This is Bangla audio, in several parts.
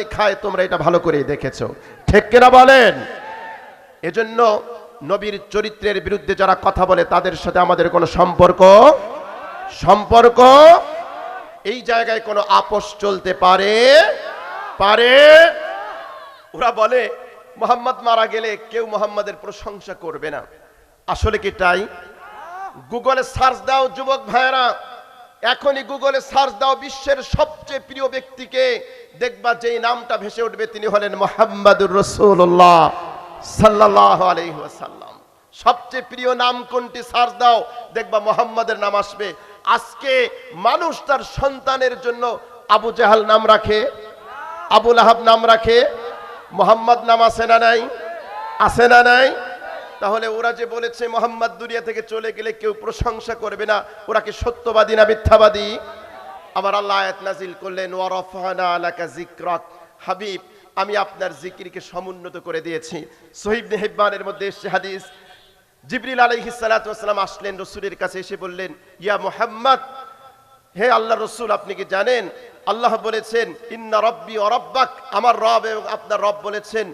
শয়তানি খায়, তোমরা এটা ভালো করেই দেখেছ। ঠিক কিনা বলেন? এজন্য নবীর চরিত্রের বিরুদ্ধে যারা কথা বলে, তাদের সাথে আমাদের কোনো সম্পর্ক? সম্পর্ক? এই জায়গায় কোনো আপোষ চলতে পারে? পারে? ওরা বলে, মোহাম্মদ মারা গেলে কেউ মোহাম্মদের প্রশংসা করবে না। আসলে কি তাই? গুগলে সার্চ দাও, যুবক ভাইয়েরা। এখনই গুগলে সার্চ দাও, বিশ্বের সবচেয়ে প্রিয় ব্যক্তিকে, দেখবা যেই নামটা ভেসে উঠবে, তিনি হলেন মোহাম্মদুর রসুল্লাহ সাল্লাহ আলহিহাসাল্লাম সবচেয়ে প্রিয় নাম কোনটি সার্চ দাও, দেখবা মোহাম্মদের নাম আসবে। আজকে মানুষ তার সন্তানের জন্য আবু জাহাল নাম রাখে আবুল আহাব নাম রাখে, মোহাম্মদ নাম আছে না নাই? আছে না নাই? তাহলে ওরা যে বলেছে, মোহাম্মদ দুনিয়া থেকে চলে গেলে কেউ প্রশংসা করবে না, ওরা কি সত্যবাদী না মিথ্যাবাদী? আবার আল্লাহ আয়াত নাজিল করলেন আলাকা হাবিব, আমি আপনার জিকিরকে সমুন্নত করে দিয়েছি। সহিব নেহিবানের মধ্যে এসছে হাদিস। জিবরিল আলাইহিস সালাতু ওয়াসালাম আসলেন, রসুলের কাছে এসে বললেন, ইয়া মুহাম্মদ, হে আল্লাহ রসুল, আপনি কি জানেন? আল্লাহ বলেছেন, ইন্না রব্বি অরব্বাক আমার রব এবং আপনার রব বলেছেন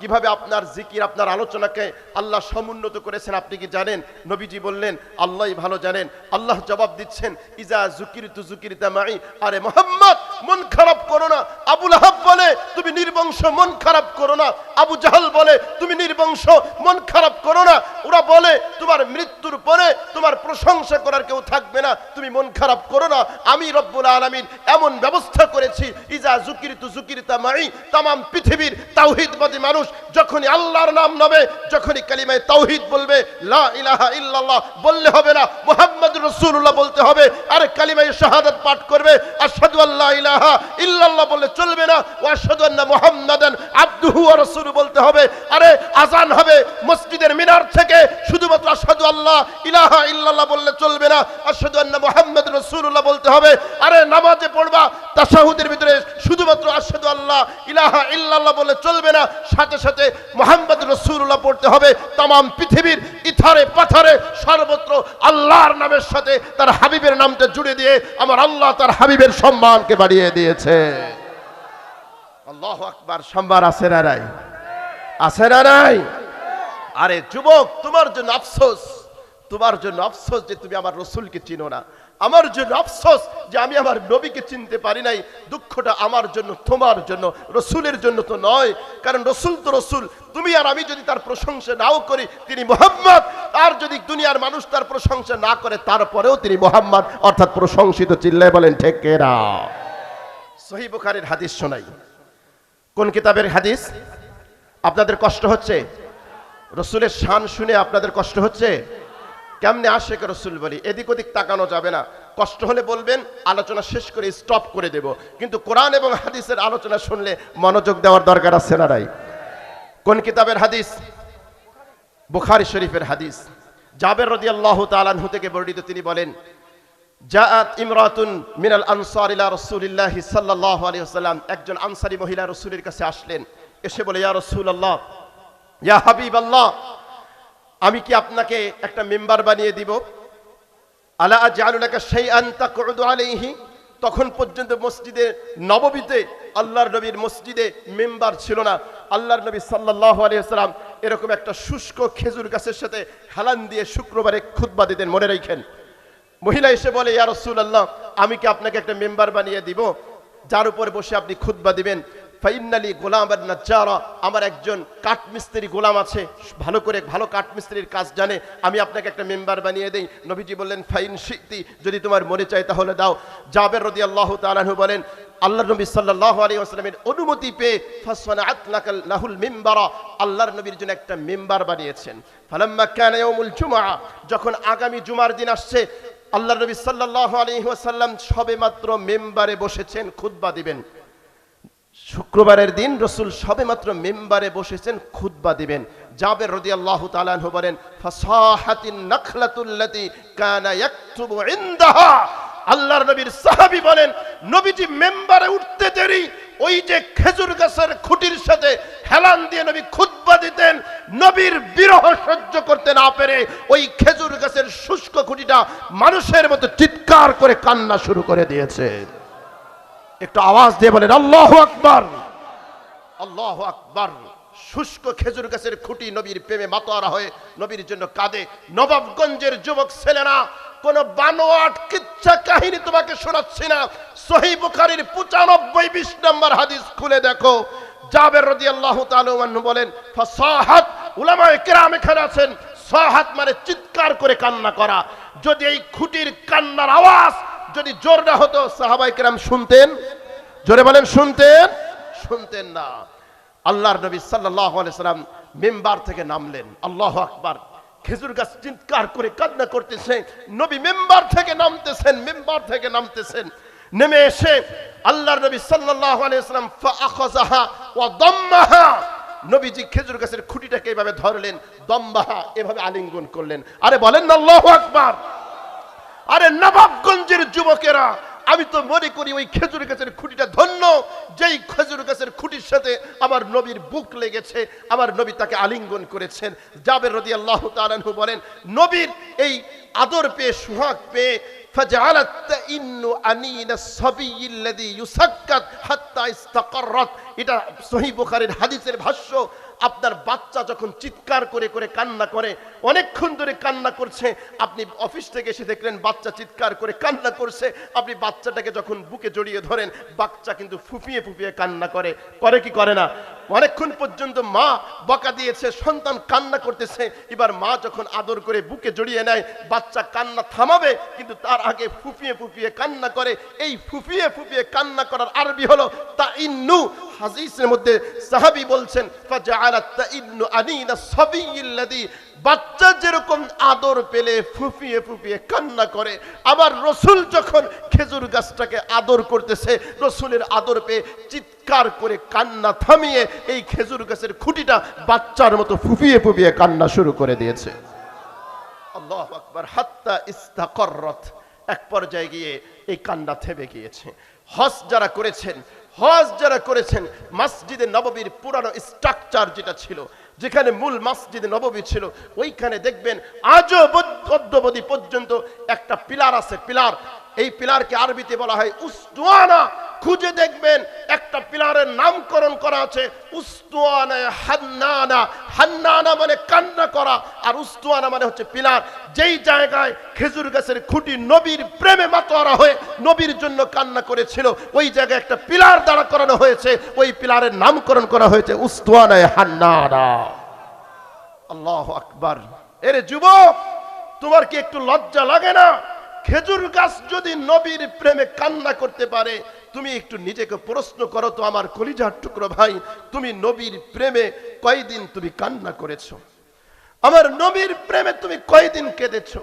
কীভাবে আপনার জিকির, আপনার আলোচনাকে আল্লাহ সমুন্নত করেছেন, আপনি কি জানেন? নবীজি বললেন, আল্লাহই ভালো জানেন। আল্লাহ জবাব দিচ্ছেন, ইজা জুকিরতু জুকিরতা মাই। আরে মোহাম্মদ, মন খারাপ করো না। আবুল আহাব বলে, তুমি নির্বংশ, মন খারাপ করো না। আবু জাহাল বলে, তুমি নির্বংশ, মন খারাপ করো না। ওরা বলে, তোমার মৃত্যুর পরে তোমার প্রশংসা করার কেউ থাকবে না। তুমি মন খারাপ করো না। আমি রব্বুল আলামিন এমন ব্যবস্থা করেছি, ইজা জুকির তু জুকিরতা মাই। তামাম পৃথিবীর তাওহীদবাদী মানুষ যখনই আল্লাহর নাম নেবে, যখনই কালিমায় তাওহীদ বলবে, লা ইলাহা ইল্লাল্লাহ বললে হবে না, মুহাম্মদুর রাসূলুল্লাহ বলতে হবে, আরে কালিমায় শাহাদাত পাঠ করবে, আশহাদু আল্লা ইলাহা ইল্লাল্লাহ বললে চলবে না ওয়া আশহাদু আন্না মুহাম্মাদান আবদুহু ওয়া রাসূলুহু বলতে হবে, আরে আজান হবে মসজিদের মিনার থেকে, শুধুমাত্র আশহাদু আল্লাহ ইলাহা ইল্লাল্লাহ বললে চলবে না, আশহাদু আন্না মুহাম্মাদুর রাসূলুল্লাহ বলতে হবে, আরে নামাজে পড়বা, তাশাহুদের ভিতরে শুধুমাত্র আশহাদু আল্লাহ ইলাহা ইল্লাল্লাহ বলে চলবে না, সাথে সাথে মোহাম্মদ রসুল্লাহ পড়তে হবে তাম পৃথিবীর ইথারে পাথারে, সর্বত্র আল্লাহর নামের সাথে তার হাবিবের নামটা জুড়ে দিয়ে আমার আল্লাহ তার হাবিবের সম্মানকে বাড়িয়ে দিয়েছে। আল্লাহ আকবার আছে না নাই? আছে না আরে যুবক, তোমার জন্য আফসোস, তোমার জন্য আফসোস যে তুমি আমার রসুলকে চিনো না। আমার জন্য আফসোস যে আমি আমার নবীকে চিনতে পারি নাই, দুঃখটা আমার জন্য, তোমার জন্য, রসুলের জন্য তো নয়। কারণ রসুল তো রসুল। তুমি আর আমি যদি তার প্রশংসা নাও করি, তিনি মোহাম্মদ। আর যদি দুনিয়ার মানুষ তার প্রশংসা না করে, তারপরেও তিনি মোহাম্মদ। অর্থাৎ প্রশংসিত চিল্লায় বলেন ঠেকেরা সহি বুখারের হাদিস শোনাই। কোন কিতাবের হাদিস? আপনাদের কষ্ট হচ্ছে? রসুলের শান শুনে আপনাদের কষ্ট হচ্ছে? কেমনে আশেখ রসুল বলি? এদিক ওদিক তাকানো যাবে না। কষ্ট হলে বলবেন, আলোচনা শেষ করে স্টপ করে দেব। কিন্তু কোরআন এবং হাদিসের আলোচনা শুনলে মনোযোগ দেওয়ার দরকার আছে না কোন কিতাবের হাদিস? বুখারি শরীফের হাদিস। জাবের রদি আল্লাহ তালানহু থেকে বর্ণিত তিনি বলেন, জাআত ইমরাতুন মিনাল আনসার ইলা রাসূলিল্লাহ সাল্লাল্লাহু আলাইহি ওয়াসাল্লাম। একজন আনসারী মহিলা রাসূলের কাছে আসলেন। এসে বলে, ইয়া রাসূলুল্লাহ, ইয়া হাবিবাল্লাহ আমি কি আপনাকে একটা মেম্বার বানিয়ে দিব? আলা আজআলুলাকা শাইআন তাকউদু আলাইহি? তখন পর্যন্ত মসজিদে নববীতে আল্লাহর নবীর মসজিদে মেম্বার ছিল না। আল্লাহর নবী সাল্লাল্লাহু আলাইহি ওয়াসাল্লাম এরকম একটা শুষ্ক খেজুর গাছের সাথে হেলান দিয়ে শুক্রবারে খুতবা দিতেন, মনে রাখেন। মহিলা এসে বলে, ইয়া রাসূলুল্লাহ, আমি কি আপনাকে একটা মেম্বার বানিয়ে দিব? যার উপর বসে আপনি খুতবা দিবেন? ফাইনালি গোলাম আর নাজ্জারা, আমার একজন কাঠমিস্ত্রি গোলাম আছে, ভালো করে ভালো কাঠমিস্ত্রির কাজ জানে, আমি আপনাকে একটা মেম্বার বানিয়ে দেই। নবীজি বললেন, ফাইন শিক্তি যদি তোমার মনে চাই তাহলে দাও। জাবের রদি আল্লাহ তালাহু বলেন আল্লাহ নবী সাল্লাহ আলী আসলামের অনুমতি পেয়ে ফাসফানা আতলাকাল লাহুল মিম্বারা, আল্লাহর নবীর জন্য একটা মেম্বার বানিয়েছেন। ফালাম্মা কানা ইয়াউমুল জুমআ, যখন আগামী জুমার দিন আসছে আল্লাহ নবী সাল্লাহ আলী ওয়াসাল্লাম সবে মাত্র মেম্বারে বসেছেন, খুতবা দিবেন। শুক্রবারের দিন রসুল সবেমাত্র মেম্বারে বসেছেন, খুতবা দিবেন। জাবের রদি আল্লাহ তালানহু বলেন আল্লাহর নবীর সাহাবী বলেন, নবীজি মেম্বারে উঠতে দেরি, ওই যে খেজুর গাছের খুঁটির সাথে হেলান দিয়ে নবী খুতবা দিতেন, নবীর বিরহ সহ্য করতে না পেরে ওই খেজুর গাছের শুষ্ক খুঁটিটা মানুষের মতো চিৎকার করে কান্না শুরু করে দিয়েছে। একটু আওয়াজ দিয়ে বলেন, আল্লাহ আকবার! আল্লাহ আকবার। শুষ্ক খেজুর গাছের খুঁটি নবীর প্রেমে মাতোয়ারা হয়ে নবীর জন্য কাঁদে। নবাবগঞ্জের যুবক ছেলেরা, কোন বানোয়াট কিচ্ছা কাহিনী তোমাকে শোনাচ্ছি না। সহি বুখারীর পঁচানব্বই বিশ নম্বর হাদিস খুলে দেখো। জাবের রদি আল্লাহ বলেন, ফাসাহাত, উলামায়ে কেরাম এখানে আছেন। সাহাত মানে চিৎকার করে কান্না করা। যদি এই খুঁটির কান্নার আওয়াজ যদি জোর না হতো সাহাবাই কেরাম শুনতেন, জোরে বলেন শুনতেন শুনতেন না। আল্লাহর নবী সাল্লাহ সাল্লাম মেম্বার থেকে নামলেন। আল্লাহ আকবার। খেজুর গাছ চিৎকার করে কান্না করতেছে। নবী মেম্বার থেকে নামতেছেন, মেম্বার থেকে নামতেছেন। নেমে এসে আল্লাহর নবী সাল্লাল্লাহু আলাইহি সাল্লাম ফাআখাযাহা ওয়া নবীজি খেজুর গাছের খুঁটিটাকে এভাবে ধরলেন দম্বাহা এভাবে আলিঙ্গন করলেন। আরে বলেন না, আল্লাহু আকবার। আরে নবাবগঞ্জের যুবকেরা, আমি তো মনে করি ওই খেজুর গাছের খুঁটিটা ধন্য। যেই খেজুর গাছের খুঁটির সাথে আমার নবীর বুক লেগেছে, আমার নবী তাকে আলিঙ্গন করেছেন। জাবের রদি আল্লাহ তালু বলেন, নবীর এই আদর পেয়ে, সুহাগ পেয়ে এটা সহি হাদিসের ভাষ্য। আপনার বাচ্চা যখন চিৎকার করে করে কান্না করে, অনেকক্ষণ ধরে কান্না করছে, আপনি অফিস থেকে এসে দেখলেন বাচ্চা চিৎকার করে কান্না করছে, আপনি বাচ্চাটাকে যখন বুকে জড়িয়ে ধরেন, বাচ্চা কিন্তু ফুপিয়ে ফুপিয়ে কান্না করে করে কি করে না? অনেকক্ষণ পর্যন্ত মা বকা দিয়েছে, সন্তান কান্না করতেছে। এবার মা যখন আদর করে বুকে জড়িয়ে নেয়, বাচ্চা কান্না থামাবে, কিন্তু তার আগে ফুপিয়ে ফুপিয়ে কান্না করে। এই ফুপিয়ে ফুপিয়ে কান্না করার আরবি হলো তা ইন্নু হাজিসের মধ্যে সাহাবি বলছেন বাচ্চা যেরকম আদর পেলে ফুপিয়ে ফুপিয়ে কান্না করে, আবার রসুল যখন খেজুর গাছটাকে আদর করতেছে, রসুলের আদর পেয়ে চিৎকার করে কান্না থামিয়ে এই খেজুর গাছের খুঁটিটা বাচ্চার মতো ফুপিয়ে ফুপিয়ে কান্না শুরু করে দিয়েছে। আল্লাহ আকবার, হাত্তা ইস্তাকররত, এক পর্যায়ে গিয়ে এই কান্না থেমে গিয়েছে। হজ যারা করেছেন, হজ যারা করেছেন, মসজিদে নববীর পুরানো স্ট্রাকচার যেটা ছিল যেখানে মূল মসজিদ নববী ছিল ওইখানে দেখবেন আজও অদ্যবধি পর্যন্ত একটা পিলার আছে পিলার। এই পিলারকে আরবিতে বলা হয় উস্তুয়ানা খুঁজে দেখবেন একটা পিলারের নামকরণ করা আছে উস্তুয়ানা হান্নানা। হান্নানা মানে কান্না করা, আর উস্তুয়ানা মানে হচ্ছে পিলার। যেই জায়গায় খেজুর গাছের খুঁটি নবীর প্রেমে মাতোয়ারা হয়ে নবীর জন্য কান্না করেছিল, ওই জায়গায় একটা পিলার দাঁড়া করানো হয়েছে, ওই পিলারের নামকরণ করা হয়েছে উস্তুয়ানায় হান্নানা। আল্লাহ আকবার। এরে যুবক, তোমার কি একটু লজ্জা লাগে না? খেজুর গাছ যদি নবীর প্রেমে কান্না করতে পারে, তুমি একটু নিজেকে প্রশ্ন করো তো আমার কলিজার টুকরো ভাই, তুমি নবীর প্রেমে কয়দিন তুমি কান্না করেছ? আমার নবীর প্রেমে তুমি কয়দিন কেঁদেছো?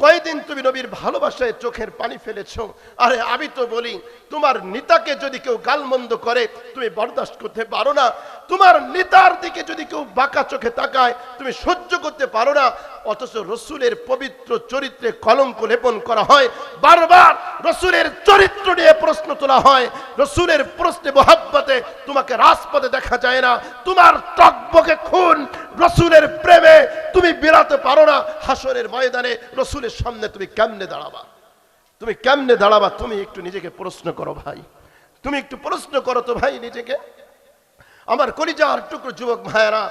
কয়দিন তুমি নবীর ভালোবাসায় চোখের পানি ফেলেছো? আরে আমি তো বলি, তোমার নিতাকে যদি কেউ গালমন্দ করে, তুমি বরদাস্ত করতে পারো না। তোমার নিতার দিকে যদি কেউ বাঁকা চোখে তাকায়, তুমি সহ্য করতে পারো না। অথচ রসুলের পবিত্র চরিত্রে কলঙ্ক লেপন করা হয়। বারবার রসুলের চরিত্র নিয়ে প্রশ্ন তোলা হয়। রসুলের প্রশ্নে মোহাব্বতে তোমাকে রাজপথে দেখা যায় না। তোমার টকবকে খুন রসুলের প্রেমে তুমি বেরাতে পারো না। হাসরের ময়দানে রসুলের সামনে তুমি কেমনে দাঁড়াবা? তুমি কেমনে দাঁড়াবা? তুমি একটু নিজেকে প্রশ্ন করো ভাই। তুমি একটু প্রশ্ন করো তো ভাই নিজেকে। আমার কলিজার টুকরো যুবক ভাইয়েরা,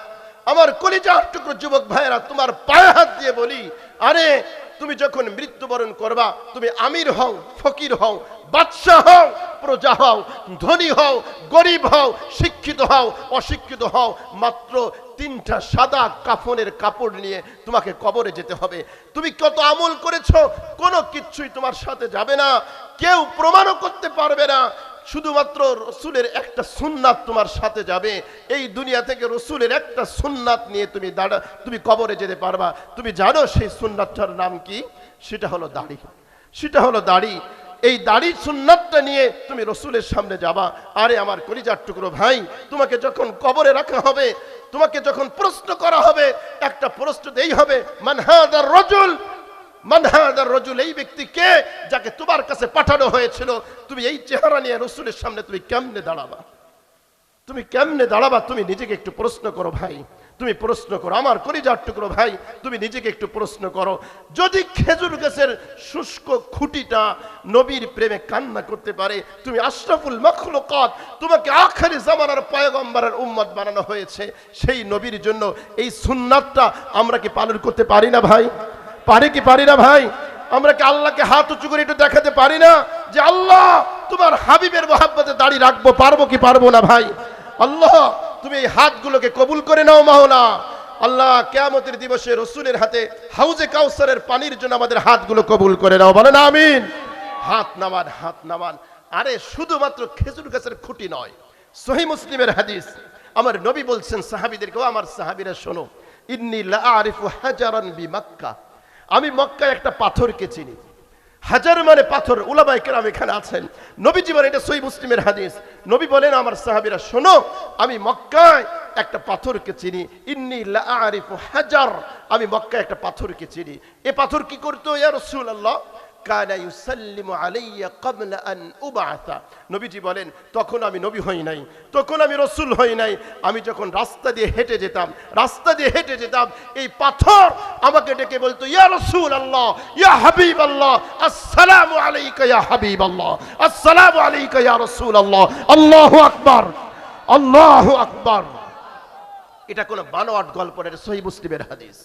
আমার কলিজার টুকরো যুবক ভাইয়েরা, তোমার পায়ে হাত দিয়ে বলি, আরে, তুমি যখন মৃত্যুবরণ করবা, তুমি আমির হও, ফকির হও, বাদশাহ হও, প্রজা হও, ধনী হও, গরিব হও, শিক্ষিত হও, অশিক্ষিত হও, মাত্র তিনটা সাদা কাফনের কাপড় নিয়ে তোমাকে কবরে যেতে হবে। তুমি কত আমল করেছ, কোনো কিচ্ছুই তোমার সাথে যাবে না, কেউ প্রমাণও করতে পারবে না। শুধুমাত্র রসুলের একটা সুন্নাত তোমার সাথে যাবে। এই দুনিয়া থেকে রসুলের একটা সুন্নাত নিয়ে তুমি দাঁড়া, তুমি কবরে যেতে পারবা। তুমি জানো সেই সুন্নাতটার নাম কি? সেটা হলো দাড়ি। সেটা হলো দাড়ি। এই দাড়ি সুন্নাতটা নিয়ে তুমি রসুলের সামনে যাবা। আরে আমার কলিজার টুকরো ভাই, তোমাকে যখন কবরে রাখা হবে, তোমাকে যখন প্রশ্ন করা হবে, একটা প্রশ্ন এই হবে মানহাদার রজুল মানহাদার রজুল, এই ব্যক্তি কে যাকে তোমার কাছে পাঠানো হয়েছিল? তুমি এই চেহারা নিয়ে রসুলের সামনে তুমি কেমনে দাঁড়াবা? তুমি কেমনে দাঁড়াবা? তুমি নিজেকে একটু প্রশ্ন করো ভাই। তুমি প্রশ্ন করো, আমার কলিজার টুকরো ভাই, তুমি নিজেকে একটু প্রশ্ন করো। যদি খেজুর গাছের শুষ্ক খুঁটিটা নবীর প্রেমে কান্না করতে পারে, তুমি আশরাফুল মখলুকাত, তোমাকে আখেরি জামানার পয়গম্বরের উম্মত বানানো হয়েছে, সেই নবীর জন্য এই সুন্নাতটা আমরা কি পালন করতে পারি না ভাই? পারি কি পারি না ভাই? আমরা কি আল্লাহকে হাত উঁচু করে একটু দেখাতে পারি না? যে আল্লাহ তোমার হাবিবের মহাব্বতে দাঁড়িয়ে রাখব, পারব কি পারব না ভাই? আল্লাহ, তুমি এই হাতগুলোকে কবুল করে নাও মাওলা। আল্লাহ, কেয়ামতের দিবসে রসুলের হাতে হাউজে কাউসারের পানির জন্য আমাদের হাতগুলো কবুল করে নাও। বলেন আমিন। হাত নামান হাত নামান। আরে, শুধুমাত্র খেজুর গাছের খুঁটি নয়, সহি মুসলিমের হাদিস। আমার নবী বলছেন সাহাবিদেরকে, ও আমার সাহাবিরা, শোনো। ইন্নি লা আরিফু হাজারান বি মক্কা। আমি মক্কায় একটা পাথরকে চিনি। হাজার মানে পাথর উলামাই কেরাম এখানে আছেন। নবীজি বলেন, এটা সই মুসলিমের হাদিস। নবী বলেন, আমার সাহাবিরা, শোনো, আমি মক্কায় একটা পাথরকে চিনি। ইন্নি আরিফ হাজার। আমি মক্কায় একটা পাথরকে চিনি। এ পাথর কি করতো, ইয়া রাসূলুল্লাহ? কানা ইউসাল্লিমু আলাইয়া ক্বাবলা আন উবআসা। নবীজি বলেন, তখন আমি নবী হই নাই, তখন আমি রসুল হই নাই। আমি যখন রাস্তা দিয়ে হেঁটে যেতাম, রাস্তা দিয়ে হেঁটে যেতাম, এই পাথর আমাকে ডেকে বলতো, ইয়া রসুল আল্লাহ ইয়া হাবিব আল্লাহ আসসালামু আলাইকা ইয়া হাবিব আল্লাহ আসসালামু আলাইকা ইয়া রসুল আল্লাহ আল্লাহু আকবার আল্লাহু আকবার। এটা কোনো বানোয়াট গল্প এটা সহি মুসলিমের হাদিস।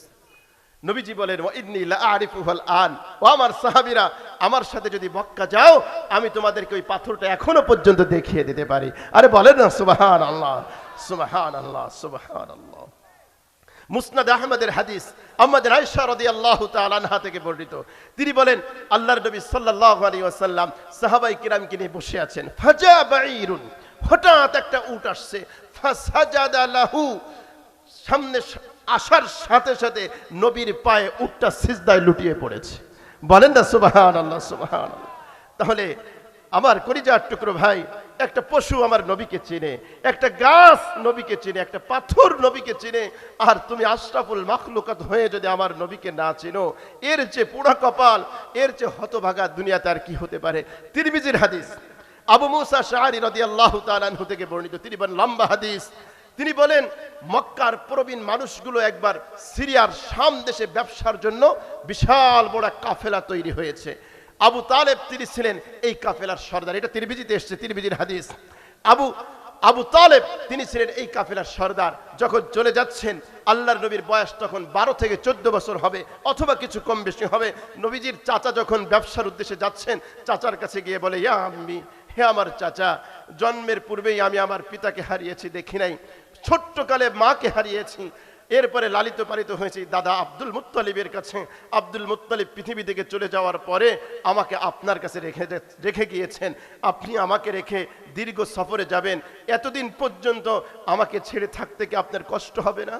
নবীজি বলেন "ওয়া ইন্নী লা আরিফুহুল আন। ও আমার সাহাবীরা, আমার সাথে যদি মক্কা যাও, আমি তোমাদেরকে ওই পাথরটা এখনও পর্যন্ত দেখিয়ে দিতে পারি। আরে বলেন না সুবহান আল্লাহ সুবহান আল্লাহ সুবহান আল্লাহ মুসনাদ আহমদের হাদিস আমাদের আয়েশা রাদিয়াল্লাহু তাআলা আনহা থেকে বর্ণিত। তিনি বলেন, আল্লাহর নবী সাল্লাল্লাহু আলাইহি ওয়াসাল্লাম সাহাবাই কিরামকে নিয়ে বসে আছেন। ফাজা বাঈরুন হঠাৎ একটা উট আসছে। ফাসাজাদা লাহু, সামনে আসার সাথে সাথে নবীর পায়ে উটটা সিজদায় লুটিয়ে পড়েছে। বলেন না সুবাহান আল্লাহ সুবাহান তাহলে আমার করিজার টুকরো ভাই, একটা পশু আমার নবীকে চিনে, একটা গাছ নবীকে চিনে, একটা পাথর নবীকে চিনে, আর তুমি আশরাফুল মাখলুকাত হয়ে যদি আমার নবীকে না চিনো, এর যে পোড়া কপাল, এর যে হতভাগা দুনিয়াতে আর কি হতে পারে? তিরমিজির হাদিস। আবু মুসা শাহরি রদি আল্লাহ তালানহু থেকে বর্ণিত। তিনি বলেন, লম্বা হাদিস। তিনি বলেন, মক্কার প্রবীণ মানুষগুলো একবার সিরিয়ার শাম দেশে ব্যবসার জন্য বিশাল বড় কাফেলা তৈরি হয়েছে। আবু তালেব তিনি ছিলেন এই কাফেলার সর্দার। এটা তিরবিজিতে এসছে তিরবিজির হাদিস। আবু আবু তালেব তিনি ছিলেন এই কাফেলার সর্দার। যখন চলে যাচ্ছেন, আল্লাহর নবীর বয়স তখন বারো থেকে চোদ্দ বছর হবে অথবা কিছু কম বেশি হবে। নবীজির চাচা যখন ব্যবসার উদ্দেশ্যে যাচ্ছেন, চাচার কাছে গিয়ে বলে, ইয়া আম্মি, হে আমার চাচা, জন্মের পূর্বেই আমি আমার পিতাকে হারিয়েছি, দেখি নাই। ছোট্টকালে মাকে হারিয়েছি। এরপরে লালিত পালিত হয়েছি দাদা আব্দুল মুত্তালিবের কাছে। আব্দুল মুত্তালিব পৃথিবী থেকে চলে যাওয়ার পরে আমাকে আপনার কাছে রেখে রেখে গিয়েছেন। আপনি আমাকে রেখে দীর্ঘ সফরে যাবেন। এতদিন পর্যন্ত আমাকে ছেড়ে থাকতে কি আপনার কষ্ট হবে না?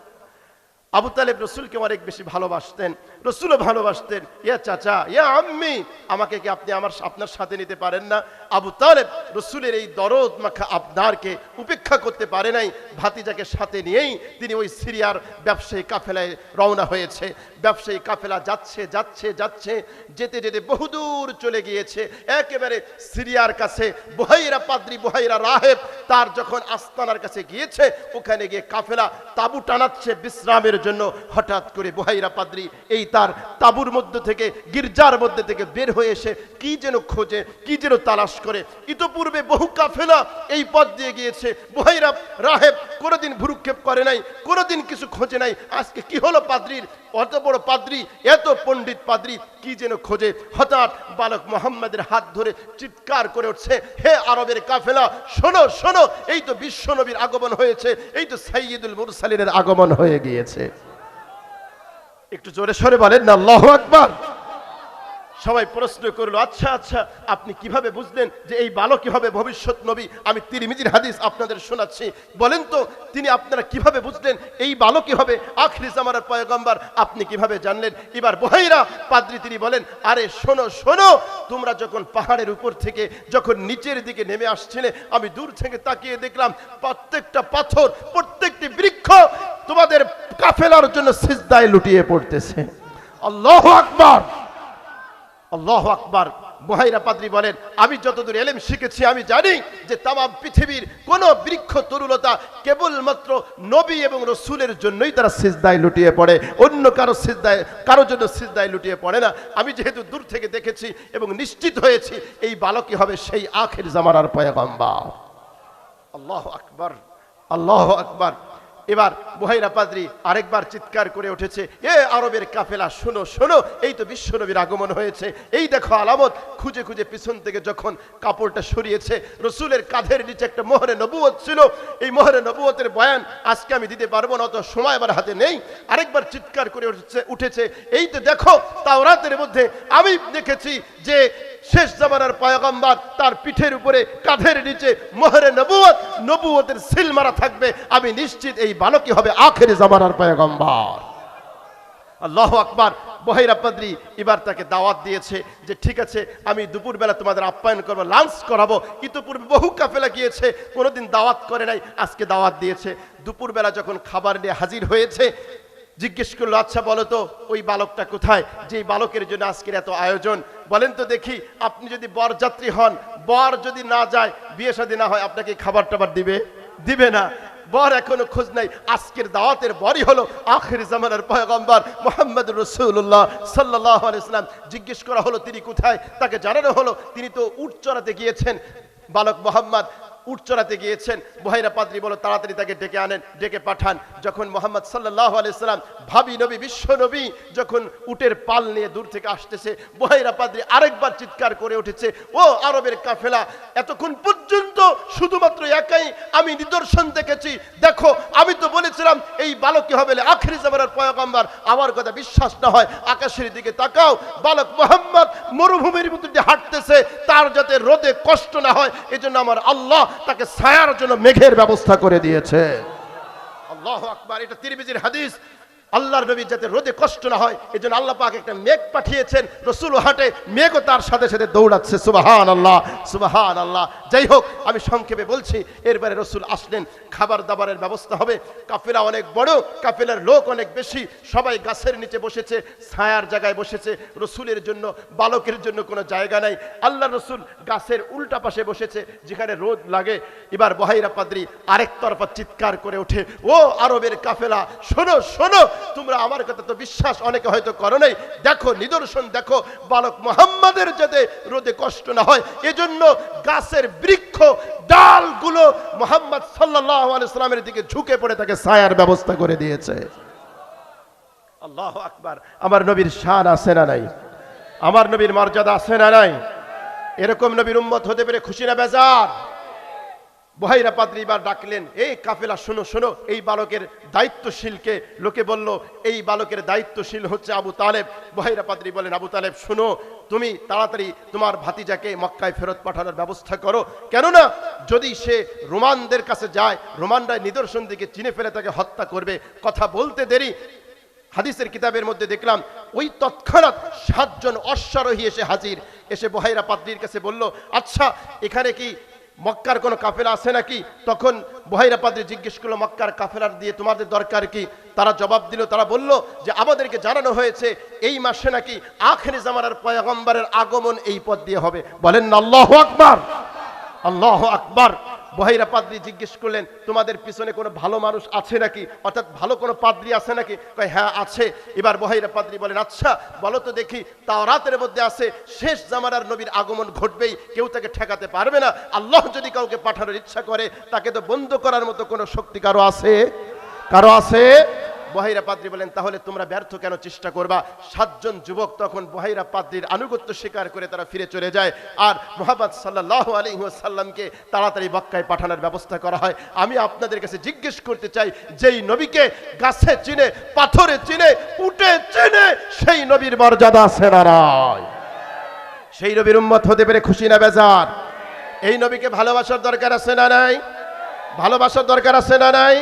আবু তালেব রসুলকে অনেক বেশি ভালোবাসতেন, রসুলও ভালোবাসতেন। ইয়া চাচা, ইয়া আম্মি, আমাকে কি আপনি আমার আপনার সাথে নিতে পারেন না? আবু তালেব রসুলের এই দরদ মাখা আপনারকে উপেক্ষা করতে পারে নাই। ভাতিজাকে সাথে নিয়েই তিনি ওই সিরিয়ার ব্যবসায়ী কাফেলায় রওনা হয়েছে। ব্যবসায়ী কাফেলা যাচ্ছে যাচ্ছে যাচ্ছে, যেতে যেতে বহুদূর চলে গিয়েছে। একেবারে সিরিয়ার কাছে, বুহাইরা পাদ্রি, বুহাইরা রাহেব, তার যখন আস্তানার কাছে গিয়েছে, ওখানে গিয়ে কাফেলা তাবু টানাচ্ছে বিশ্রামের জন্য হঠাৎ করে বুহাইরা পাদ্রি এই তার তাবুর মধ্যে থেকে, গির্জার মধ্যে থেকে বের হয়ে এসে কি যেন খোঁজে, কি যেন তালাশ করে। ইতোপূর্বে বহু কাফেলা এই পথ দিয়ে গিয়েছে। বুহাইরা রাহেব কোনোদিন ভুরুক্ষেপ করে নাই, কোনোদিন কিছু খোঁজে নাই। আজকে কি হলো পাদ্রির? অত বড় পাদ্রি, এত পণ্ডিত পাদ্রি, কি যেন খোঁজে। হঠাৎ বালক মোহাম্মদের হাত ধরে চিৎকার করে উঠছে, হে আরবের কাফেলা, শোনো শোনো, এই তো বিশ্ব নবীর আগমন হয়েছে, এই তো সাইয়দুল মুরসালিনের আগমন হয়ে গিয়েছে। একটু জোরে সরে বলেন না আল্লাহ আকবার সবাই প্রশ্ন করল আচ্ছা আচ্ছা আপনি কীভাবে বুঝলেন যে এই বালক কীভাবে ভবিষ্যৎ নবী? আমি তিরমিজির হাদিস আপনাদের শোনাচ্ছি। বলেন তো, তিনি আপনারা কীভাবে বুঝলেন এই বালকই হবে আখরি জামানার পয়গম্বর, আপনি কীভাবে জানলেন? এবার বহাইরা পাদ্রি তিনি বলেন, আরে, শোনো শোনো, তোমরা যখন পাহাড়ের উপর থেকে, যখন নিচের দিকে নেমে আসছিলে, আমি দূর থেকে তাকিয়ে দেখলাম, প্রত্যেকটা পাথর, প্রত্যেকটি বৃক্ষ তোমাদের কাফেলার জন্য সিজদায় লুটিয়ে পড়তেছে। আল্লাহ আকবার! আল্লাহ আকবার। বহাইরা পাদ্রি বলেন, আমি যতদূর এলেম শিখেছি, আমি জানি যে তাম পৃথিবীর কোন বৃক্ষ তরুলতা কেবলমাত্র নবী এবং রসুলের জন্যই তারা সিজদায় লুটিয়ে পড়ে। অন্য কারও সিজদায়, কারও জন্য সিজদায় লুটিয়ে পড়ে না। আমি যেহেতু দূর থেকে দেখেছি এবং নিশ্চিত হয়েছি, এই বালকই হবে সেই আখের জামানার পয়গম্বর। আল্লাহ আকবার আল্লাহ আকবার। এবার বুহাইরা পাদ্রি আরেকবার চিৎকার করে উঠেছে, এ আরবের কাফেলা, শোনো শোনো, এই তো বিশ্বনবীর আগমন হয়েছে। এই দেখো আলামত, খুঁজে খুঁজে পিছন থেকে যখন কাপড়টা সরিয়েছে, রসুলের কাঁধের নিচে একটা মোহরে নবুয়ত ছিল। এই মোহরে নবুয়তের বয়ান, আজকে আমি দিতে পারব না, অত সময় আমার হাতে নেই। আরেকবার চিৎকার করে উঠেছে উঠেছে, এই তো দেখো, তাওরাতের মধ্যে আমি দেখেছি যে শেষ জামানার পয়গম্বর তার পিঠের উপরে কাঁধের নিচে মোহরে নবুয়ত নবুয়তের সিল মারা থাকবে। আমি নিশ্চিত এই বালকই হবে আখের জামানার পয়গম্বর। আল্লাহ আকবার। বহিরা এবার তাকে দাওয়াত দিয়েছে যে, ঠিক আছে, আমি দুপুরবেলা তোমাদের আপ্যায়ন করব, লাঞ্চ করাবো। ইতিপূর্বে বহু কাফেলা গিয়েছে, কোনোদিন দাওয়াত করে নাই, আজকে দাওয়াত দিয়েছে। দুপুরবেলা যখন খাবার নিয়ে হাজির হয়েছে জিজ্ঞেস করল আচ্ছা বলো তো, ওই বালকটা কোথায়? যে বালকের জন্য আজকের এত আয়োজন? বলেন তো দেখি, আপনি যদি বরযাত্রী হন, বর যদি না যায়, বিয়ে শাদী না হয়, আপনাকে খাবার টাবার দিবে? দিবে না। বর এখনও খোঁজ নাই, আজকের দাওয়াতের বরই হলো আখের জামানার পয়গম্বর মোহাম্মদ রসুল্লাহ সাল্লাহ আলাইসলাম জিজ্ঞেস করা হলো, তিনি কোথায়? তাকে জানানো হলো, তিনি তো উট চড়াতে গিয়েছেন, বালক মোহাম্মদ উট চড়াতে গিয়েছেন। বহাইরা পাদ্রি বলো, তাড়াতাড়ি তাকে ডেকে আনেন, ডেকে পাঠান। যখন মোহাম্মদ সাল্লাহ আলাইসাল্লাম ভাবি নবী, বিশ্ব নবী, যখন উটের পাল নিয়ে দূর থেকে আসতেছে, বহাইরা পাদ্রি আরেকবার চিৎকার করে উঠেছে, ও আরবের কাফেলা, এতক্ষণ পর্যন্ত শুধুমাত্র একাই আমি নিদর্শন দেখেছি। দেখো, আমি তো বলেছিলাম, এই বালকই হবে আখরি জামানার পয়গম্বর। আমার কথা বিশ্বাস না হয়, আকাশের দিকে তাকাও। বালক মোহাম্মদ মরুভূমির মধ্যে হাঁটতেছে, তার যাতে রোদে কষ্ট না হয়, এজন্য আমার আল্লাহ তাকে ছায়ার জন্য মেঘের ব্যবস্থা করে দিয়েছে। আল্লাহ আকবার এটা তিরমিজির হাদিস। আল্লাহর নবী যাতে রোদে কষ্ট না হয় এই জন্য আল্লাহ পাক একটা মেঘ পাঠিয়েছেন, রসুল হাটে মেঘও তার সাথে সাথে দৌড়াচ্ছে সুবাহান আল্লাহ সুবাহান আল্লাহ যাই হোক, আমি সংক্ষেপে বলছি, এরপরে রসুল আসলেন, খাবার দাবারের ব্যবস্থা হবে। কাফেলা অনেক বড়, কাফেলার লোক অনেক বেশি, সবাই গাছের নিচে বসেছে, ছায়ার জায়গায় বসেছে, রসুলের জন্য, বালকের জন্য কোনো জায়গা নাই। আল্লাহ রসুল গাছের উল্টা পাশে বসেছে, যেখানে রোদ লাগে। এবার বহাইরা পাদ্রি আরেক তরফা চিৎকার করে ওঠে, ও আরবের কাফেলা, শোনো শোনো তোমরা আমার কথা তো বিশ্বাস অনেকে হয়তো করো নাই। দেখো, নিদর্শন দেখো, বালক মোহাম্মদের যাতে রোদে কষ্ট না হয়, এজন্য গাছের বৃক্ষ, ডালগুলো মোহাম্মদ সাল্লাহ আলাইসালামের দিকে ঝুঁকে পড়ে তাকে ছায়ার ব্যবস্থা করে দিয়েছে। আল্লাহ আকবার। আমার নবীর শান আছে না নাই? আমার নবীর মর্যাদা আছে না নাই? এরকম নবীর উম্মত হতে পেরে খুশি না বেজার? বহাইরা পাদ্রি এবার ডাকলেন এই কাফেলা, শোনো শোনো, এই বালকের দায়িত্বশীলকে। লোকে বলল, এই বালকের দায়িত্বশীল হচ্ছে আবু তালেব। বহাইরা পাদ্রি বলেন, আবু তালেব, শোনো, তুমি তাড়াতাড়ি তোমার ভাতিজাকে মক্কায় ফেরত পাঠানোর ব্যবস্থা করো। কেননা, যদি সে রোমানদের কাছে যায়, রোমানরা নিদর্শন দিকে চিনে ফেলে তাকে হত্যা করবে। কথা বলতে দেরি, হাদিসের কিতাবের মধ্যে দেখলাম, ওই তৎক্ষণাৎ সাতজন অশ্বারোহী এসে হাজির। এসে বহাইরা পাদ্রির কাছে বলল আচ্ছা এখানে কি মক্কার কোনো কাফেলা আছে নাকি? তখন বহাইরা পাদ্রি জিজ্ঞেস করল, মক্কার কাফেলার দিয়ে তোমাদের দরকার কি? তারা জবাব দিল, তারা বলল যে, আমাদেরকে জানানো হয়েছে, এই মাসে নাকি আখেরি জামানার পয়গম্বরের আগমন এই পথ দিয়ে হবে। বলেন, আল্লাহ আকবার! আল্লাহ আকবার! বহাইরা পাদ্রি জিজ্ঞেস করলেন, তোমাদের পিছনে কোনো ভালো মানুষ আছে নাকি? অর্থাৎ ভালো কোনো পাদ্রি আছে নাকি? কয় হ্যাঁ আছে। এবার বহিরা পাদ্রি বলেন আচ্ছা বলো তো দেখি তাও রাতের মধ্যে আছে, শেষ জামানার নবীর আগমন ঘটবেই, কেউ তাকে ঠেকাতে পারবে না? আল্লাহ যদি কাউকে পাঠানোর ইচ্ছা করে, তাকে তো বন্ধ করার মতো কোনো শক্তি কারও আছে? কারও আছে? বহাইরা পাদ্রি বলেন, তাহলে তোমরা ব্যর্থ কেন চেষ্টা করবা? সাতজন যুবক তখন বহাইরা পাদ্রির আনুগত্য স্বীকার করে তারা ফিরে চলে যায়। আর মোহাম্মদ সাল্লাহ আলহিহাসাল্লামকে তাড়াতাড়ি বক্কায় পাঠানোর ব্যবস্থা করা হয়। আমি আপনাদের কাছে জিজ্ঞেস করতে চাই, যেই নবীকে গাছে চিনে, পাথরে চিনে উঠে চিনে, সেই নবীর মর্যাদা সেনারায় সেই নবীর উম্মত হতে পেরে খুশি না বেজার? এই নবীকে ভালোবাসার দরকার আছে না নাই? ভালোবাসার দরকার আছে না নাই?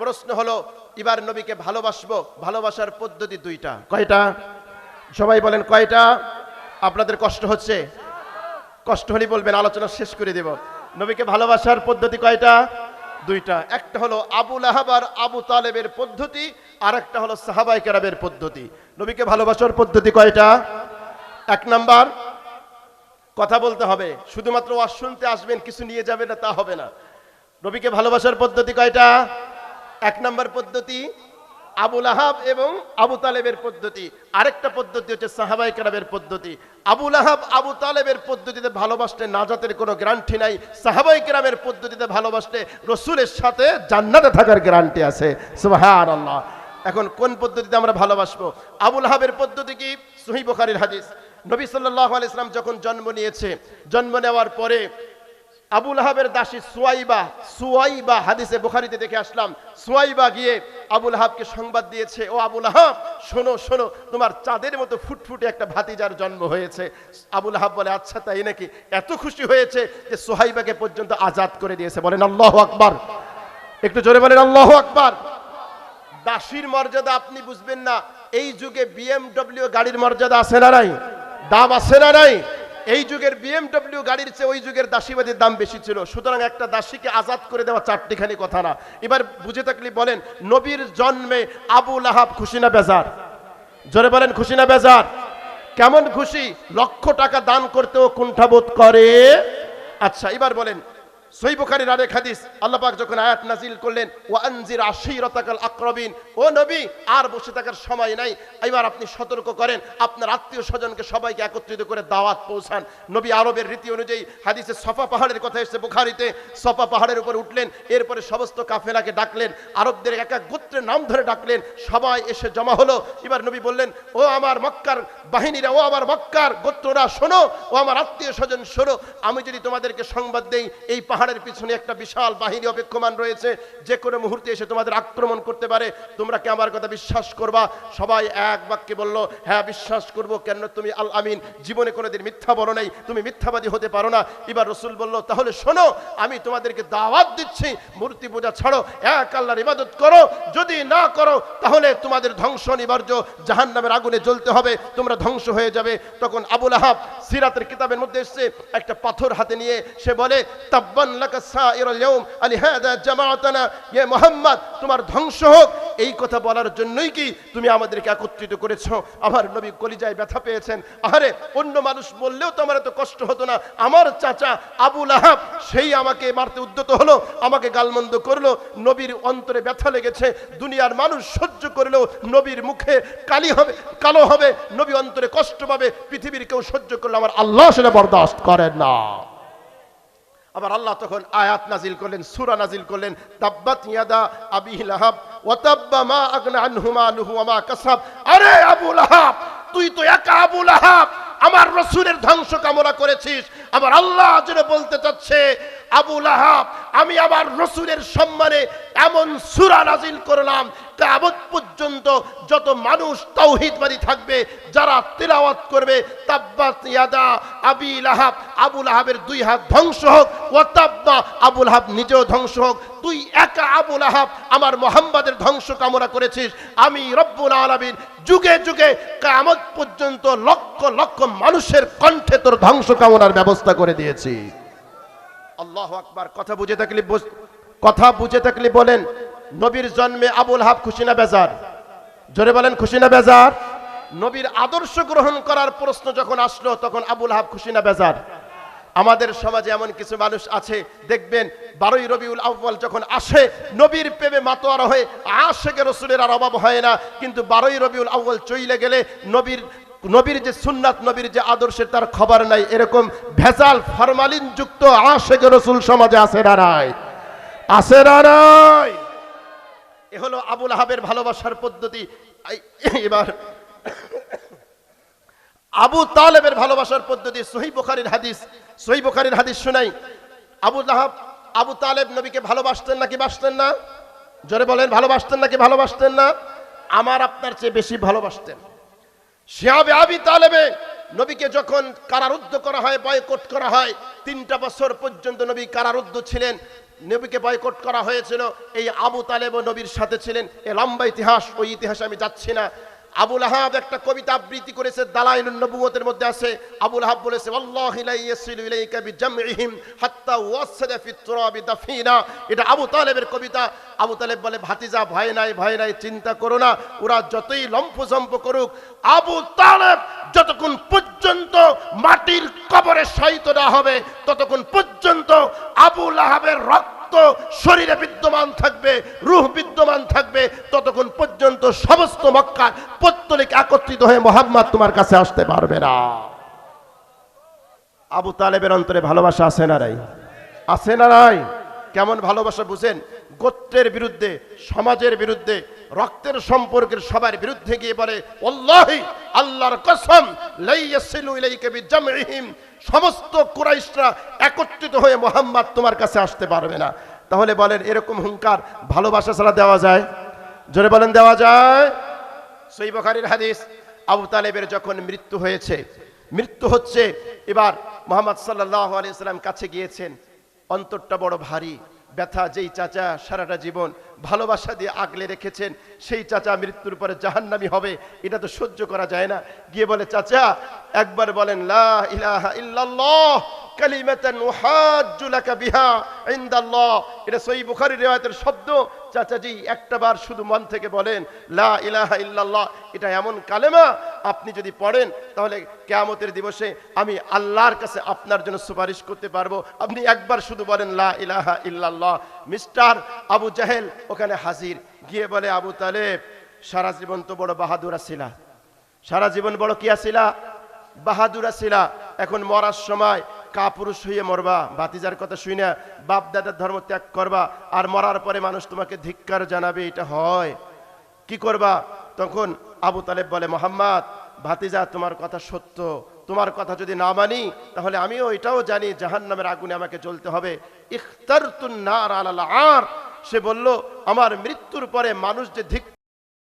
প্রশ্ন হলো এবার নবীকে ভালোবাসবো, ভালোবাসার পদ্ধতি দুইটা। কয়টা? সবাই বলেন কয়টা? আপনাদের কষ্ট হচ্ছে? কষ্ট হলে বলবেন, আলোচনা শেষ করে দেব। নবীকে ভালোবাসার পদ্ধতি কয়টা? দুইটা। একটা হলো আবুল আহাবার আবু তালেবের পদ্ধতি আর একটা হলো সাহাবাই কেরাবের পদ্ধতি। নবীকে ভালোবাসার পদ্ধতি কয়টা? এক নাম্বার, কথা বলতে হবে। শুধুমাত্র ওয়াজ শুনতে আসবেন, কিছু নিয়ে যাবে না, তা হবে না। নবীকে ভালোবাসার পদ্ধতি কয়টা? এক নম্বর পদ্ধতি আবুল আহাব এবং আবু তালেবের পদ্ধতি। আরেকটা পদ্ধতি হচ্ছে সাহাবাই কেরামের পদ্ধতি। আবুল আহাব আবু তালেবের পদ্ধতিতে ভালোবাসলে নাজাতের কোনো গ্যারান্টি নাই। সাহাবাই কেরামের পদ্ধতিতে ভালোবাসলে রসুলের সাথে জান্নাতে থাকার গ্যারান্টি আছে। আল্লাহ এখন কোন পদ্ধতিতে আমরা ভালোবাসবো? আবুল আহাবের পদ্ধতি কি? সহি বুখারীর হাদিস। নবী সাল্লাল্লাহু আলাইহি সাল্লাম যখন জন্ম নিয়েছে, জন্ম নেওয়ার পরে আবুল আহাবের দাসী সুয়াইবা সুয়াইবা হাদিসে বোখারিতে দেখে আসলাম। সুয়াইবা গিয়ে আবুল আহাবকে সংবাদ দিয়েছে, ও আবুল আহাব, শোনো শোনো, তোমার চাঁদের মতো ফুটফুটে একটা ভাতিজার জন্ম হয়েছে। আবুল আহাব বলে আচ্ছা তাই নাকি? এত খুশি হয়েছে যে সোহাইবাকে পর্যন্ত আজাদ করে দিয়েছে। বলেন, আল্লাহ আকবার। একটু জোরে বলেন, আল্লাহ আকবার। দাসীর মর্যাদা আপনি বুঝবেন না। এই যুগে বিএমডব্লিউ গাড়ির মর্যাদা আছে না নাই? দাম আছে না নাই? এই যুগের বিএমডব্লিউ গাড়ির চেয়ে ওই যুগের দাসীবাদীর দাম বেশি ছিল। সুতরাং একটা দাসীকে আজাদ করে দেওয়া চারটিখানি কথা না। এবার বুঝে থাকলে বলেন, নবীর জন্মে আবু লাহাব খুশিনা বেজার? জোরে বলেন খুশিনা বেজার? কেমন খুশি? লক্ষ টাকা দান করতেও কুণ্ঠাবোধ করে। আচ্ছা এবার বলেন সই বুখারীর আরেক হাদিস, আল্লাহ পাক যখন আয়াত নাজিল করলেন, ওয়া আনজির আশিরাতাকাল আকরাবিন ও নবী, আর বসে থাকার সময় নাই, এবার আপনি সতর্ক করেন, আপনার আত্মীয় স্বজনকে সবাইকে একত্রিত করে দাওয়াত পৌঁছান। নবী আরবের রীতি অনুযায়ী হাদিসে সফা পাহাড়ের কথা এসেছে বুখারীতে, সফা পাহাড়ের উপর উঠলেন, এরপরে সমস্ত কাফেলাকে ডাকলেন, আরবদের এক এক গোত্রের নাম ধরে ডাকলেন, সবাই এসে জমা হলো। এবার নবী বললেন, ও আমার মক্কার বাহিনীরা, ও আমার মক্কার গোত্ররা, শোনো, ও আমার আত্মীয় স্বজন, শোনো, আমি যদি তোমাদেরকে সংবাদ দেই, এই পাহাড়ের পিছনে একটা বিশাল বাহিনী অপেক্ষমান রয়েছে। যে কোনো মুহূর্তে এসে তোমাদের আক্রমণ করতে পারে। তোমরা কি আমার কথা বিশ্বাস করবা? সবাই এক বাক্যে বলল হ্যাঁ বিশ্বাস করব। কেন তুমি আল আমিন? জীবনে কোনোদিন মিথ্যা বলো নাই। তুমি মিথ্যাবাদী হতে পারো না। এবার রসুল বলল, তাহলে শোনো, আমি তোমাদেরকে দাওয়াত দিচ্ছি। মূর্তি পূজা ছাড়ো, এক আল্লাহর ইবাদত করো। যদি না করো, তাহলে তোমাদের ধ্বংস অনিবার্য। জাহান নামের আগুনে জ্বলতে হবে। তোমরা ধ্বংস হয়ে যাবে। তখন আবুল আহাব সিরাতের কিতাবের মধ্যে এসছে, একটা পাথর হাতে নিয়ে সে বলে, তাব্বান লাকা সাইরাল তোমার ধ্বংস হোক। এই কথা বলার জন্যই কি তুমি আমাদেরকে একত্রিত করেছ? আমার নবী কলিজায় ব্যথা পেয়েছেন। আরে অন্য মানুষ বললেও তো আমার এত কষ্ট হতো না। আমার চাচা আবুল আহাব সেই আমাকে মারতে উদ্যত হলো, আমাকে গালমন্দ করল। নবীর অন্তরে ব্যথা লেগেছে। দুনিয়ার মানুষ সহ্য করলেও নবীর মুখে কালি হবে, কালো হবে। নবী অন্তরে কষ্ট পাবে। পৃথিবীর কেউ সহ্য করলে আমার আল্লাহ সেটা বরদাস্ত করেন না। আবার আল্লাহ তখন আয়াত নাজিল করলেন, সুরা নাজিল করলেন তাব্বাত ইয়াদা আবি লাহাব, ওয়া তাব্বা মা আগনা আনহু মালুহু ওয়া মা কাসাব। আরে আবু লাহাব, তুই তো একা আবু লাহাব, আমার রসুলের ধ্বংস কামনা করেছিস আমার আল্লাহ যেন বলতে চাচ্ছে, আবু লাহাব, আমি আমার রসুলের সম্মানে এমন সূরা নাজিল করলাম, কিয়ামত পর্যন্ত যত মানুষ তৌহিদবাদী থাকবে, যারা তেলাওয়াত করবে, তাব্বাত ইয়াদা আবি লাহাব, আবু লাহাবের দুই হাত ধ্বংস হোক, ওয়া তাব্বা, আবু লাহাব নিজেও ধ্বংস হোক, তুই একা আবু লাহাব, আমার মোহাম্মদের ধ্বংস কামনা করেছিস, আমি রব্বুল আলামিন যুগে যুগে কামত পর্যন্ত লক্ষ লক্ষ মানুষের কণ্ঠে তোর ধ্বংস কামনার ব্যবস্থা করে দিয়েছি। আল্লাহ আকবার। কথা বুঝে থাকলে কথা বুঝে থাকলে বলেন, নবীর জন্মে আবুল হাব খুশি না বেজার? জোরে বলেন, খুশি না বেজার? নবীর আদর্শ গ্রহণ করার প্রশ্ন যখন আসলো, তখন আবুল হাব খুশি না বেজার। আমাদের সমাজে এমন কিছু মানুষ আছে, দেখবেন, বারোই রবিউল আউ্বাল যখন আসে, নবীর প্রেমে মাতোয়ারা হয়ে আশেকে রসুলের আর অভাব হয় না। কিন্তু বারোই রবিউল আউ্বাল চইলে গেলে নবীর নবীর যে সুন্নাত, নবীর যে আদর্শের তার খবর নাই, এরকম ভেজাল ফরমালিন যুক্ত আশেকে রসুল সমাজে আছে না নাই? আছে না নাই? এ হলো আবুল আহাবের ভালোবাসার পদ্ধতি। এবার আবু তালেবের ভালোবাসার পদ্ধতি, সহি বুখারীর হাদিস, সহি বুখারীর হাদিস শোনাই। আবু তাহাব আবু তালেব নবীকে ভালোবাসতেন নাকি বাসতেন না? জোরে বলেন, ভালোবাসতেন নাকি ভালোবাসতেন না? আমার আপনার চেয়ে বেশি ভালোবাসতেন। শিয়াবে আবি তালেবে নবীকে যখন কারারুদ্ধ করা হয় বয়কট করা হয়, তিনটা বছর পর্যন্ত নবী কারারুদ্ধ ছিলেন। নবীকে বয়কট করা হয়েছিল। এই আবু তালেব নবীর সাথে ছিলেন। এ লম্বা ইতিহাস, ওই ইতিহাসে আমি যাচ্ছি না। আবুল আহাব একটা কবিতা আবৃত্তি করেছে, দালাইলুন নবুয়তের মধ্যে আছে। আবুল আহাব বলেছে, আল্লাহি লা ইয়াসিলু ইলাইকা বিজামইহিম হাত্তা ওয়াসada ফি তুরাবি দাফিনা। এটা আবু তালেবের কবিতা। আবু তালেব বলে, ভাতিজা, ভয় নাই ভয় নাই, চিন্তা করো না। ওরা যতই লম্ফজম্প করুক, আবু তালেব যতক্ষণ পর্যন্ত মাটির কবরে শায়িত না হবে, ততক্ষণ পর্যন্ত আবু লাহাবের রক্ত শরীরে বিদ্যমান থাকবে, রুহ বিদ্যমান থাকবে, ততক্ষণ পর্যন্ত সমস্ত মক্কা পত্তলিক একত্রিত হয়ে মোহাম্মদ তোমার কাছে আসতে পারবে না। আবু তালেবের অন্তরে ভালোবাসা আছে না রাই আছে না নাই? কেমন ভালোবাসা বুঝেন? গোত্রের বিরুদ্ধে, সমাজের বিরুদ্ধে, রক্তের সম্পর্কের সবার বিরুদ্ধে গিয়ে বলে অল্লাহি আল্লাহর কসম লাইয়াসিলু ইলাইকা বিজামইহিম সমস্ত কুরাইশরা একত্রিত হয়ে মোহাম্মদ তোমার কাছে আসতে পারবে না। তাহলে বলেন, এরকম হুঙ্কার ভালোবাসা ছাড়া দেওয়া যায়? জোরে বলেন, দেওয়া যায়। সই বখারির হাদিস, আবু তালেবের যখন মৃত্যু হয়েছে, মৃত্যু হচ্ছে, এবার মোহাম্মদ সাল্লাহ আলিয়াল্লাম কাছে গিয়েছেন। অন্তরটা বড় ভারী। ব্যথা যেই চাচা সারাটা জীবন ভালোবাসা দিয়ে আগলে রেখেছেন, সেই চাচা মৃত্যুর পরে জাহান্নামি হবে, এটা তো সহ্য করা যায় না। গিয়ে বলে, চাচা, একবার বলেন, লা ইলাহা কালিমাতান উহাজ্জু লাকা বিহা ইনদাল্লাহ। এটা সহিহ বুখারীর রিওয়ায়াতের শব্দ। চাচাজি একটা বার শুধু মন থেকে বলেন, লা ইলাহা ইল্লাল্লাহ। এটা এমন কালেমা, আপনি যদি পড়েন, তাহলে কেয়ামতের দিবসে আমি আল্লাহর কাছে আপনার জন্য সুপারিশ করতে পারব। আপনি একবার শুধু বলেন, লা ইলাহা ইল্লাল্লাহ। মিস্টার আবু জাহেল ওখানে হাজির। গিয়ে বলে, আবু তালেব, সারা জীবন তো বড় বাহাদুরা ছিলা সারা জীবন বড় কি আসিলা? বাহাদুরা ছিলা এখন মরার সময় কাপুরুষ হইয়ে মরবা। বাতিজার কথা শুই না বাপ দাদার ধর্ম ত্যাগ করবা, আর মরার পরে মানুষ তোমাকে ধিক্কার জানাবে, এটা হয়। কি করবা? তখন আবু তালেব বলে, মোহাম্মদ, ভাতিজা, তোমার কথা সত্য। তোমার কথা যদি না মানি, তাহলে আমিও এটাও জানি জাহান নামের আগুনে আমাকে জ্বলতে হবে। ইখতারতুন নার আলাল আর। সে বলল, আমার মৃত্যুর পরে মানুষ যে ধিক